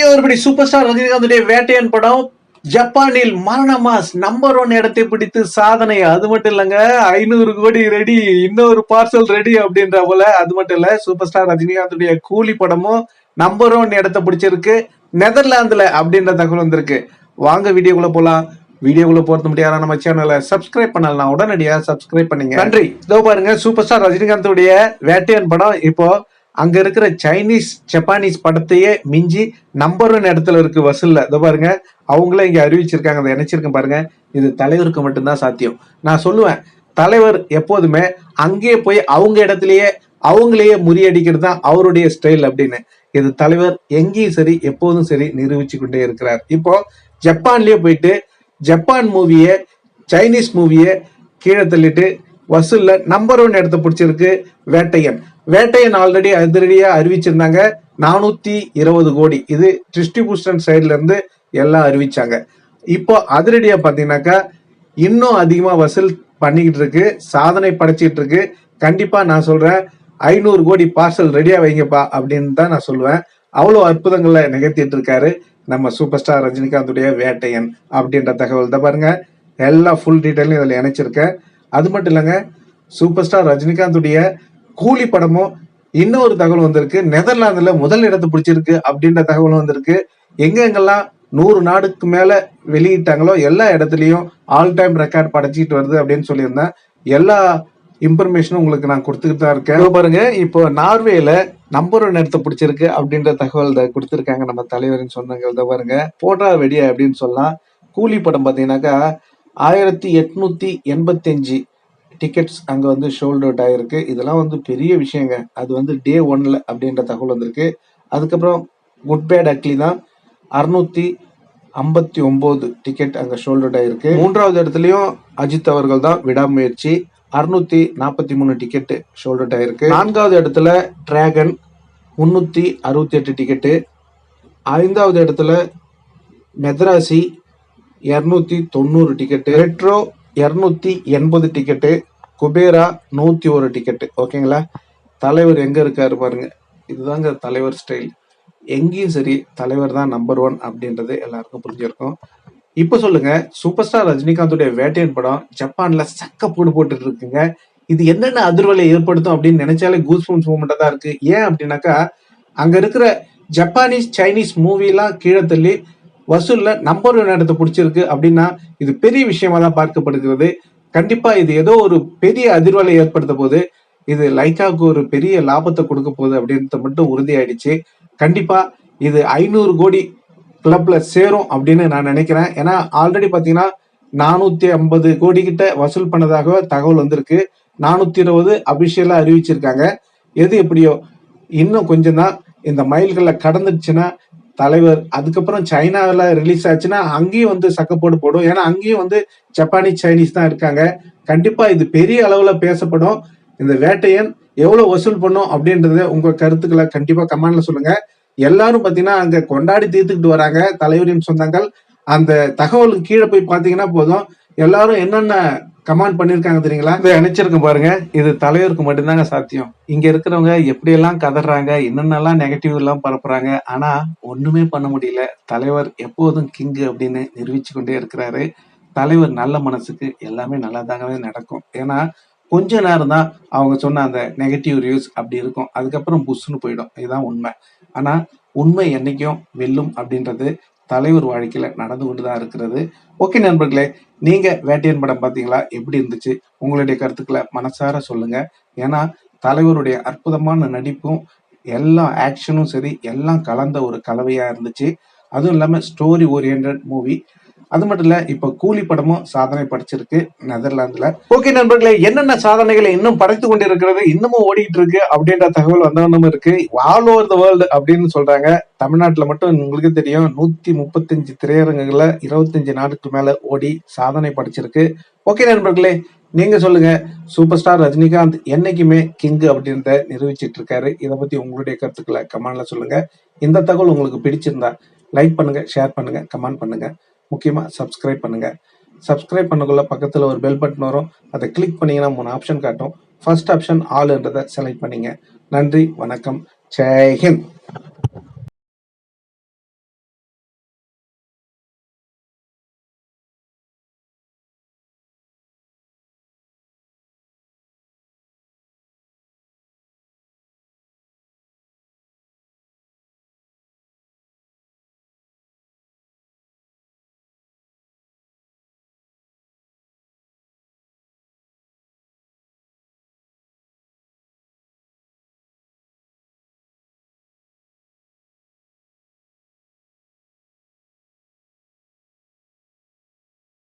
இப்படி super star ரஜினிகாந்துடைய Vettaiyan படம் ஜப்பானில் மரண மாஸ் நம்பர் ஒன் இடத்தை பிடித்து சாதனை. அது மட்டும் இல்லங்க ஐநூறு கோடி ரெடி இன்னொரு பார்சல் ரெடி அப்படின்ற போல. அது மட்டும் இல்ல சூப்பர் ஸ்டார் ரஜினிகாந்துடைய கூலி படமும் நம்பர் ஒன் இடத்தை பிடிச்சிருக்கு. நெதர்லாந்துல அப்படின்ற தகவல் வந்திருக்கு. வாங்க வீடியோக்குள்ள போலாம். வீடியோக்குள்ள போறது முடியாத நம்ம சேனலை சப்ஸ்கிரைப் பண்ணலாம் உடனடியா சப்ஸ்கிரைப் பண்ணீங்க. நன்றி. இதோ பாருங்க சூப்பர் ஸ்டார் ரஜினிகாந்துடைய வேட்டையன் படம். இப்போ அங்க இருக்கிற சைனீஸ் ஜப்பானீஸ் படத்தையே மிஞ்சி நம்பர் ஒன் இடத்துல இருக்கு வசூல்ல. இதை பாருங்க அவங்களே இங்க அறிவிச்சிருக்காங்க அதை நினைச்சிருக்கேன் பாருங்க. இது தலைவருக்கு மட்டும்தான் சாத்தியம். நான் சொல்லுவேன் தலைவர் எப்போதுமே அங்கேயே போய் அவங்க இடத்துலயே அவங்களையே முறியடிக்கிறது தான் அவருடைய ஸ்டைல் அப்படின்னு. இது தலைவர் எங்கேயும் சரி எப்போதும் சரி நிரூபிச்சு கொண்டே இருக்கிறார். இப்போ ஜப்பான்லயே போயிட்டு ஜப்பான் மூவியை சைனீஸ் மூவியை கீழே தள்ளிட்டு வசூல்ல நம்பர் ஒன் இடத்த பிடிச்சிருக்கு வேட்டையன். வேட்டையன் ஆல்ரெடி அதிரடியா அறிவிச்சிருந்தாங்க. நானூத்தி இருபது கோடி. இது டிஸ்ட்ரிபியூஷன் சைட்ல இருந்து எல்லாம் அறிவிச்சாங்க. இப்போ அதிரடியா பாத்தீங்கன்னாக்கா இன்னும் அதிகமா வசூல் பண்ணிக்கிட்டு இருக்கு. சாதனை படைச்சிட்டு இருக்கு. கண்டிப்பா நான் சொல்றேன் ஐநூறு கோடி பார்சல் ரெடியா வைங்கப்பா அப்படின்னு தான் நான் சொல்லுவேன். அவ்வளோ அற்புதங்களை நிகழ்த்திட்டு இருக்காரு நம்ம சூப்பர் ஸ்டார் ரஜினிகாந்துடைய வேட்டையன் அப்படின்ற தகவல் தான் பாருங்க. எல்லா ஃபுல் டீட்டெயிலும் இதில் இணைச்சிருக்கேன். அது மட்டும் இல்லைங்க சூப்பர் ஸ்டார் ரஜினிகாந்துடைய கூலி படமும் இன்னொரு தகவல் வந்திருக்கு. நெதர்லாந்துல முதல் இடத்தை பிடிச்சிருக்கு அப்படின்ற தகவலும் வந்திருக்கு. எங்க எங்கெல்லாம் நூறு நாடுக்கு மேல வெளியிட்டாங்களோ எல்லா இடத்துலையும் ஆல் டைம் ரெக்கார்ட் படைச்சிட்டு வருது அப்படின்னு சொல்லியிருந்தேன். எல்லா இன்ஃபர்மேஷனும் உங்களுக்கு நான் கொடுத்துக்கிட்டு தான் இருக்கேன். பாருங்க இப்போ நார்வேல நம்பர் ஒன் இடத்தை பிடிச்சிருக்கு அப்படின்ற தகவல் கொடுத்துருக்காங்க நம்ம தலைவரின் சொன்னாங்க இதை பாருங்க. போட்டா வெடியா அப்படின்னு சொல்லலாம். கூலி படம் பார்த்தீங்கன்னாக்கா ஆயிரத்தி எட்நூத்தி எண்பத்தஞ்சு டிக்கெட்ஸ் அங்கே வந்து ஷோல்ட் அவுட் ஆகிருக்கு இதெல்லாம் வந்து பெரிய விஷயங்க. அது வந்து டே ஒன்ல அப்படின்ற தகவல் வந்திருக்கு. அதுக்கப்புறம் குட் பேட் அட்லி தான். அறுநூத்தி ஐம்பத்தி ஒன்பது டிக்கெட் அங்கே ஷோல்ட் அவுட் ஆகிருக்கு மூன்றாவது இடத்துலையும் அஜித் அவர்கள் தான் விடாமுயற்சி. அறுநூத்தி நாற்பத்தி மூணு டிக்கெட் ஷோல்ட் அவுட் ஆகிருக்கு நான்காவது இடத்துல டிராகன் முந்நூற்றி அறுபத்தி எட்டு டிக்கெட்டு ஐந்தாவது இடத்துல மெத்ராசி இரநூத்தி தொண்ணூறு டிக்கெட்டு ரெட்ரோ இரநூத்தி எண்பது டிக்கெட்டு குபேரா நூற்றி ஒரு டிக்கெட்டு ஓகேங்களா? தலைவர் எங்கே இருக்காரு பாருங்க. இதுதாங்க தலைவர் ஸ்டைல் எங்கேயும் சரி தலைவர் தான் நம்பர் ஒன் அப்படின்றது எல்லாருக்கும் புரிஞ்சிருக்கும். இப்போ சொல்லுங்க சூப்பர் ஸ்டார் ரஜினிகாந்துடைய வேட்டையன் படம் ஜப்பான்ல சக்க போடு போட்டுட்டு இருக்குங்க. இது என்னென்ன அதிர்வலை ஏற்படுத்தும் அப்படின்னு நினைச்சாலே கூஸ் பம்ஸ் மூமெண்ட்டாக தான் இருக்கு. ஏன் அப்படின்னாக்கா அங்க இருக்கிற ஜப்பானீஸ் சைனீஸ் மூவிலாம் கீழே தள்ளி வசூல்ல நம்பர் ஒன் இடத்தை பிடிச்சிருக்கு அப்படின்னா இது பெரிய விஷயமா தான் பார்க்கப்படுகிறது. கண்டிப்பா இது ஏதோ ஒரு பெரிய அதிர்வலை ஏற்படுத்த போது இது லைக்காவுக்கு ஒரு பெரிய லாபத்தை கொடுக்க போகுது அப்படின்றது மட்டும் உறுதியாயிடுச்சு. கண்டிப்பா இது ஐநூறு கோடி கிளப்ல சேரும் அப்படின்னு நான் நினைக்கிறேன். ஏன்னா ஆல்ரெடி பாத்தீங்கன்னா நானூத்தி ஐம்பது கோடி கிட்ட வசூல் பண்ணதாக தகவல் வந்திருக்கு. நானூத்தி இருபது அபிஷியலா அறிவிச்சிருக்காங்க. எது எப்படியோ இன்னும் கொஞ்சம் தான் இந்த மைல்களை கடந்துடுச்சுன்னா தலைவர் அதுக்கப்புறம் சைனாவில் ரிலீஸ் ஆச்சுன்னா அங்கேயும் வந்து சக்கப்போடு போடும். ஏன்னா அங்கேயும் வந்து ஜப்பானீஸ் சைனீஸ் தான் இருக்காங்க. கண்டிப்பாக இது பெரிய அளவில் பேசப்படும். இந்த வேட்டையன் எவ்வளோ வசூல் பண்ணும் அப்படின்றத உங்கள் கருத்துக்களை கண்டிப்பாக கமெண்ட்ல சொல்லுங்க. எல்லாரும் பார்த்தீங்கன்னா அங்கே கொண்டாடி தீர்த்துக்கிட்டு வராங்க. தலைவரின் சொந்தங்கள். அந்த தகவலுக்கு கீழே போய் பார்த்தீங்கன்னா போதும். எல்லாரும் என்னென்ன கமெண்ட் பண்ணிருக்காங்க தெரியுங்களா? இதை நினைச்சிருக்கும் பாருங்க. இது தலைவருக்கு மட்டும்தாங்க சாத்தியம். இங்க இருக்கிறவங்க எப்படியெல்லாம் கதறாங்க என்னென்னலாம் நெகட்டிவ் எல்லாம் பரப்புறாங்க ஆனா ஒண்ணுமே பண்ண முடியல. தலைவர் எப்போதும் கிங்கு அப்படின்னு நிரூபிச்சு கொண்டே இருக்கிறாரு. தலைவர் நல்ல மனசுக்கு எல்லாமே நல்லதாகவே நடக்கும். ஏன்னா கொஞ்ச நேரம் தான் அவங்க சொன்ன அந்த நெகட்டிவ் ரிவ்யூஸ் அப்படி இருக்கும். அதுக்கப்புறம் புஷ்னு போயிடும். இதுதான் உண்மை. ஆனா உண்மை என்னைக்கும் வெல்லும் அப்படின்றது தலைவர் வாழ்க்கையில் நடந்து கொண்டு தான் இருக்கிறது. ஓகே நண்பர்களே நீங்கள் வேட்டையன் படம் பார்த்தீங்களா? எப்படி இருந்துச்சு? உங்களுடைய கருத்துக்களை மனசார சொல்லுங்கள் ஏன்னா தலைவருடைய அற்புதமான நடிப்பும் எல்லா ஆக்ஷனும் சரி எல்லாம் கலந்த ஒரு கலவையாக இருந்துச்சு. அதுவும் இல்லாமல் ஸ்டோரி ஓரியன்ட் மூவி அது மட்டும் இல்ல இப்ப கூலி படமும் சாதனை படைச்சிருக்கு நெதர்லாந்துல. ஓகே நண்பர்களே என்னென்ன சாதனைகளை இன்னும் படைத்து கொண்டிருக்கிறது இன்னமும் ஓடிட்டு இருக்கு அப்படின்ற தகவல் வந்தவனும் இருக்கு. ஆல் ஓவர் த வேர்ல்டு அப்படின்னு சொல்றாங்க. தமிழ்நாட்டுல மட்டும் உங்களுக்கு தெரியும் நூத்தி முப்பத்தஞ்சு திரையரங்குகள்ல இருபத்தஞ்சு நாடுக்கு மேல ஓடி சாதனை படைச்சிருக்கு. ஓகே நண்பர்களே நீங்க சொல்லுங்க. சூப்பர் ஸ்டார் ரஜினிகாந்த் என்னைக்குமே கிங் அப்படின்றத நிரூபிச்சிட்டு இருக்காரு. இதை பத்தி உங்களுடைய கருத்துக்களை கமெண்ட்ல சொல்லுங்க. இந்த தகவல் உங்களுக்கு பிடிச்சிருந்தா லைக் பண்ணுங்க ஷேர் பண்ணுங்க கமெண்ட் பண்ணுங்க. முக்கியமாக சப்ஸ்கிரைப் பண்ணுங்கள் சப்ஸ்கிரைப் பண்ணக்குள்ள பக்கத்தில் ஒரு பெல் பட்டன் வரும். அதை கிளிக் பண்ணிங்கன்னா மூணு ஆப்ஷன் காட்டும். ஃபர்ஸ்ட் ஆப்ஷன் ஆல்ன்றதை செலக்ட் பண்ணிங்க. நன்றி வணக்கம். ஜெய்ஹிந்த்